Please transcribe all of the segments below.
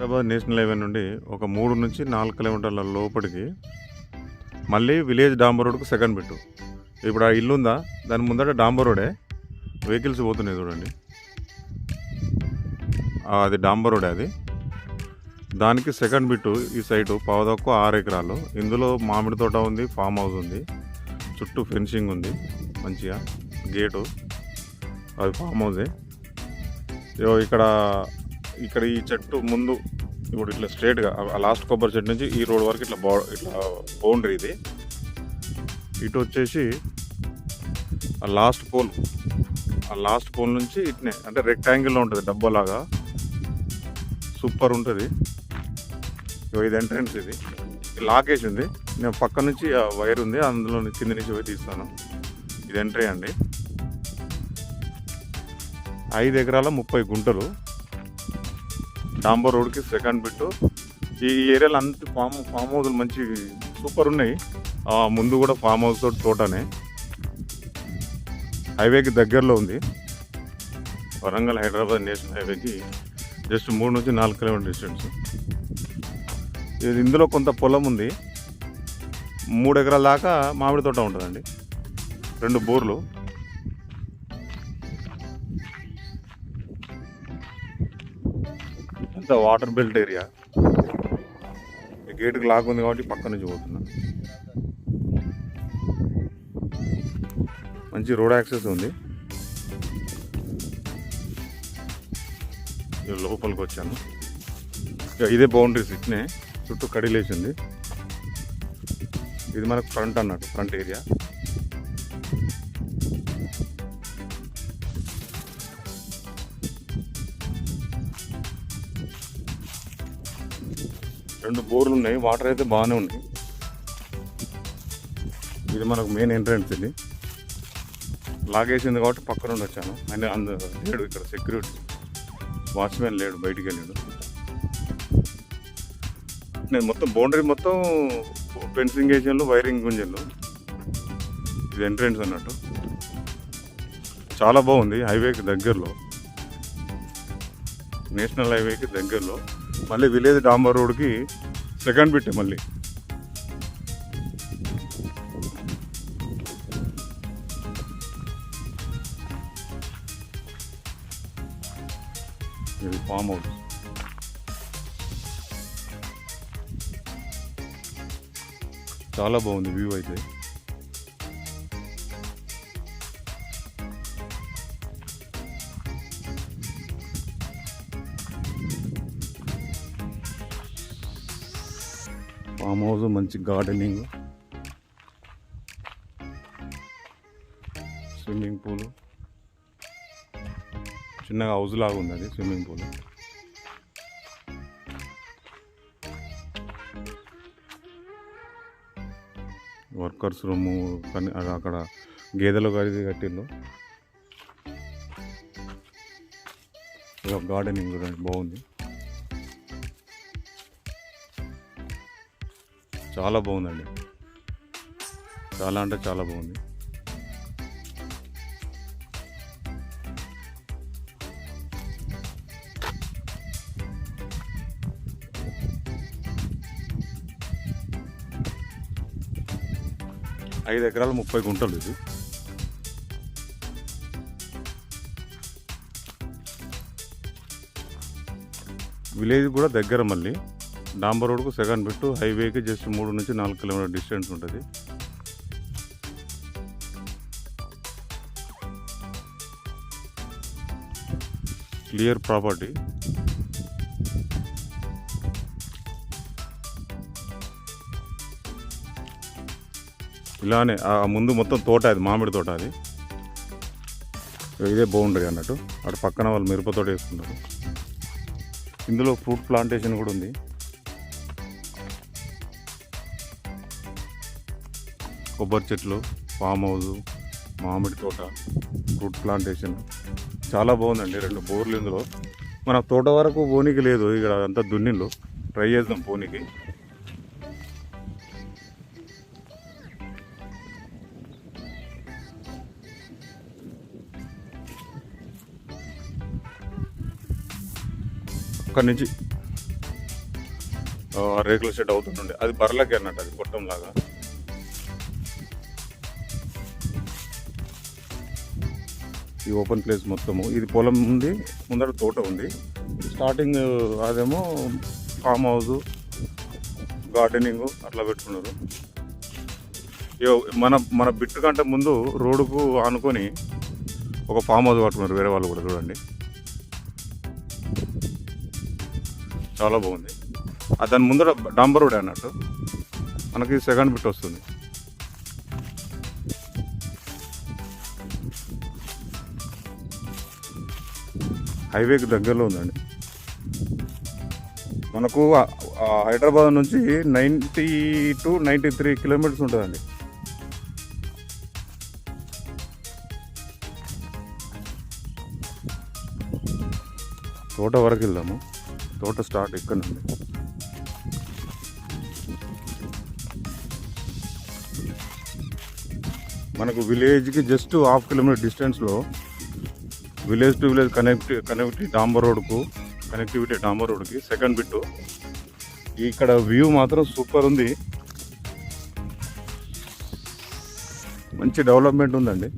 Hyderabad national highway నుండి ఒక మూడు నుంచి నాలుగు కిలోమీటర్ల లోపలికి మళ్ళీ విలేజ్ డాంబర్ రోడ్కు సెకండ్ పెట్టు ఇప్పుడు ఆ ఇల్లు ఉందా? దాని ముందట డాంబర్ రోడే. వెహికల్స్ పోతున్నాయి చూడండి. అది డాంబర్ రోడే అది. దానికి సెకండ్ బిట్టు ఈ సైటు పావుదక్కు ఆరు ఎకరాలు. ఇందులో మామిడి తోట ఉంది ఫామ్ హౌస్ ఉంది. చుట్టూ ఫెన్సింగ్ ఉంది. మంచిగా గేటు. అది ఫామ్ హౌసే ఇగో ఇక్కడ ఇక్కడ ఈ చెట్టు ముందు ఇప్పుడు ఇట్లా స్ట్రేట్గా లాస్ట్ కొబ్బరి చెట్టు నుంచి ఈ రోడ్ వరకు ఇట్లా బౌ ఇట్లా బౌండరీ ఇది. ఇటు వచ్చేసి ఆ లాస్ట్ పోల్ ఆ లాస్ట్ పోల్ నుంచి ఇట్నే అంటే రెక్టాంగిల్లో ఉంటుంది డబ్బాలాగా సూపర్ ఉంటుంది. ఇది ఎంట్రన్స్ ఇది. లాకేజ్ ఉంది. నేను పక్క నుంచి ఆ వైర్ ఉంది అందులో కింద నుంచి పోయి తీస్తాను. ఇది ఎంట్రీ అండి. ఐదు ఎకరాల ముప్పై గుంటలు. డాంబర్ రోడ్కి సెకండ్ బిట్టు. ఈ ఏరియాలో అంత ఫామ్ ఫామ్ హౌస్లు మంచి సూపర్ ఉన్నాయి. ముందు కూడా ఫామ్ హౌస్ తోటి తోటనే. హైవేకి దగ్గరలో ఉంది. వరంగల్ హైదరాబాద్ నేషనల్ హైవేకి జస్ట్ మూడు నుంచి నాలుగు కిలోమీటర్ డిస్టెన్స్. ఇది ఇందులో కొంత పొలం ఉంది. మూడు ఎకరాల దాకా మామిడి తోట ఉంటుందండి. రెండు బోర్లు. అంతా వాటర్ బెల్ట్ ఏరియా. గేట్కి లాక్ ఉంది కాబట్టి పక్క నుంచి పోతున్నా. మంచి రోడ్ యాక్సెస్ ఉంది. ఇక లోపలికి వచ్చాను. ఇక ఇదే బౌండరీస్ ఇట్నే చుట్టూ కడిలేసింది. ఇది మనకు ఫ్రంట్ అన్నట్టు ఫ్రంట్ ఏరియా. రెండు బోర్లు ఉన్నాయి వాటర్ అయితే బాగానే ఉన్నాయి ఇది మనకు మెయిన్ ఎంట్రన్స్ ఇది. లాగేసింది కాబట్టి పక్క నుండి వచ్చాను ఆయన అంద లేడు ఇక్కడ సెక్యూరిటీ వాచ్మెన్ లేడు బయటికి వెళ్ళాడు. నేను మొత్తం బౌండరీ మొత్తం ఫెన్సింగ్ ఏజన్లు వైరింగ్ గుంజలు ఇది ఎంట్రన్స్ అన్నట్టు. చాలా బాగుంది హైవేకి దగ్గరలో. నేషనల్ హైవేకి దగ్గరలో. మళ్ళీ విలేజ్ డాంబర్ రోడ్కి సెకండ్ బిట్టే మళ్ళీ. ఇది ఫామ్ హౌస్ చాలా బాగుంది వ్యూ అయితే. ఫామ్ హౌస్ మంచి గార్డెనింగ్. Swimming pool. చిన్నగా హౌస్ లాగా ఉంది అది స్విమ్మింగ్ పూల్. వర్కర్స్ రూము కానీ అది అక్కడ గేదెలు కలిసి కట్టిల్లు ఇక గార్డెనింగ్ కూడా బాగుంది. చాలా బాగుందండి. చాలా అంటే చాలా బాగుంది. ఐదు ఎకరాలు ముప్పై గుంటలు ఇది. విలేజ్ కూడా దగ్గర మళ్ళీ. డాంబర్ రోడ్కు సెకండ్ బిట్టు హైవేకి జస్ట్ మూడు నుంచి నాలుగు కిలోమీటర్ డిస్టెన్స్ ఉంటుంది. క్లియర్ ప్రాపర్టీ ఇలానే ఆ ముందు మొత్తం తోట అది మామిడి తోట అది. ఇదే బౌండరీ అన్నట్టు. అటు పక్కన వాళ్ళు మిరపతోట వేసుకుంటారు. వేసుకున్నారు ఇందులో ఫ్రూట్ ప్లాంటేషన్ కూడా ఉంది. కొబ్బరి చెట్లు ఫామ్ హౌస్ మామిడి తోట ఫ్రూట్ ప్లాంటేషన్ చాలా బాగుందండి రెండు బోర్లు ఇందులో. మన తోట వరకు పోనీకి లేదు ఇక్కడ అంతా దున్నిళ్ళు. ట్రై చేద్దాం పోనీకి. అక్కడి నుంచి రేకుల షెడ్ అవుతుండే అది బర్రెలకి అన్నట్టు అది కొట్టం ఈ ఓపెన్ ప్లేస్ మొత్తము. ఇది పొలం ఉంది ముందర తోట ఉంది. స్టార్టింగ్ అదేమో ఫామ్ హౌస్ గార్డెనింగ్ అట్లా పెట్టుకున్నారు. ఇగో మన మన బిట్టు కంటే ముందు రోడ్డుకు ఆనుకొని ఒక ఫామ్ హౌస్ కట్టుకున్నారు వేరే వాళ్ళు కూడా చూడండి. చాలా బాగుంది. దాని ముందర డాంబర్ రోడ్ అన్నట్టు. మనకి సెకండ్ బిట్ వస్తుంది. హైవేకి దగ్గరలో ఉందండి. మనకు హైదరాబాద్ నుంచి ninety two ninety three kilometers ఉంటుందండి. తోట వరకు వెళ్దాము. తోట స్టార్ట్ ఇక్కడ నుండి మనకు విలేజ్కి జస్ట్ హాఫ్ కిలోమీటర్ డిస్టెన్స్లో village to village connect connectivity డాంబర్ రోడ్కు కనెక్టివిటీ డాంబర్ రోడ్కి సెకండ్ బిట్టు ఇక్కడ వ్యూ మాత్రం సూపర్ ఉంది. మంచి డెవలప్మెంట్ ఉందండి.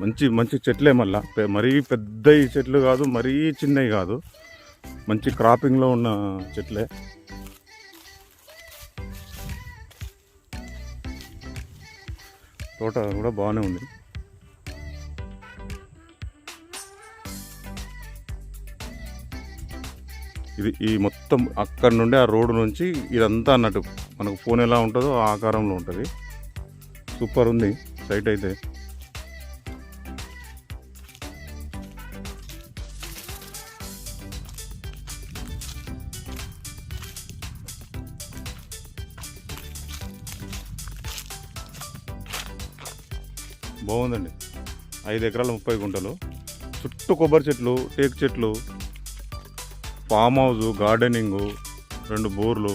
మంచి మంచి చెట్లే మళ్ళా. మరీ పెద్ద చెట్లు కాదు మరీ చిన్నవి కాదు. మంచి క్రాపింగ్లో ఉన్న చెట్లే. తోట కూడా బాగానే ఉంది. ఇది ఈ మొత్తం అక్కడ నుండి ఆ రోడ్డు నుంచి ఇదంతా అన్నట్టు మనకు ఫోన్ ఎలా ఉంటుందో ఆ ఆకారంలో ఉంటుంది. సూపర్ ఉంది. సైట్ అయితే బాగుందండి. ఐదు ఎకరాల ముప్పై గుంటలు. చుట్టూ కొబ్బరి చెట్లు టేక్ చెట్లు ఫామ్ హౌస్ గార్డెనింగు రెండు బోర్లు.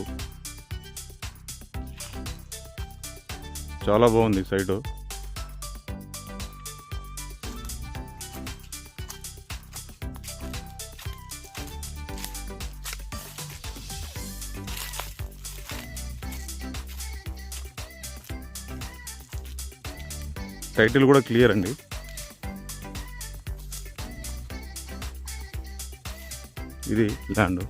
చాలా బాగుంది సైటు టైటిల్ కూడా క్లియర్ అండి. ఇది ల్యాండ్.